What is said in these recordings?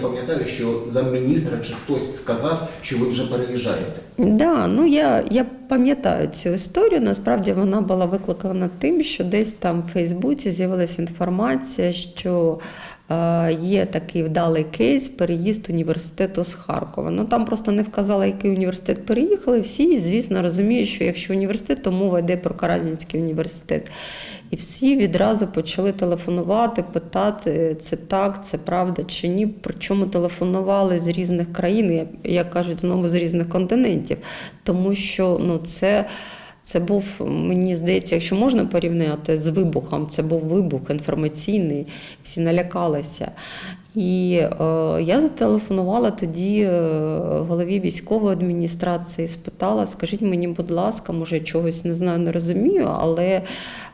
Пам'ятаю, що замміністра чи хтось сказав, що ви вже переїжджаєте. Да, ну я, я пам'ятаю цю історію. Насправді вона була викликана тим, що десь там в Фейсбуці з'явилася інформація, що е, є такий вдалий кейс переїзд університету з Харкова. Ну там просто не вказали, який університет переїхали. Всі, звісно, розуміють, що якщо університет, то мова йде про Каразінський університет. І всі відразу почали телефонувати, питати, це так, це правда чи ні. Причому телефонували з різних країн, як- кажуть, знову з різних континентів. Тому що ну, це, це був, мені здається, якщо можна порівняти з вибухом, це був вибух інформаційний, всі налякалися. І е, я зателефонувала тоді е, голові військової адміністрації, спитала, скажіть мені, будь ласка, може, я чогось не знаю, не розумію, але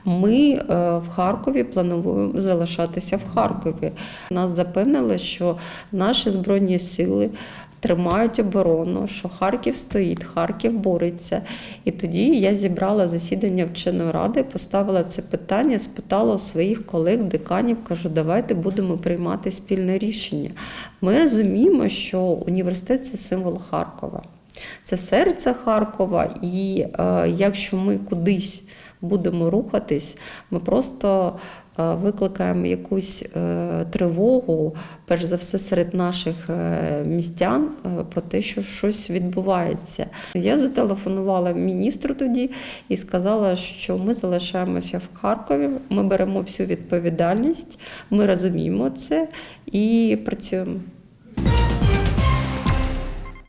ми е, в Харкові плануємо залишатися в Харкові. Нас запевнили, що наші збройні сили тримають оборону, що Харків стоїть, Харків бореться. І тоді я зібрала засідання вченої ради, поставила це питання, спитала своїх колег, деканів, кажу, давайте будемо приймати спільне рішення. Ми розуміємо, що університет це символ Харкова. Це серце Харкова, і е, якщо ми кудись будемо рухатись, ми просто е, викликаємо якусь е, тривогу, перш за все, серед наших е, містян е, про те, що щось відбувається. Я зателефонувала міністру тоді і сказала, що ми залишаємося в Харкові, ми беремо всю відповідальність, ми розуміємо це і працюємо.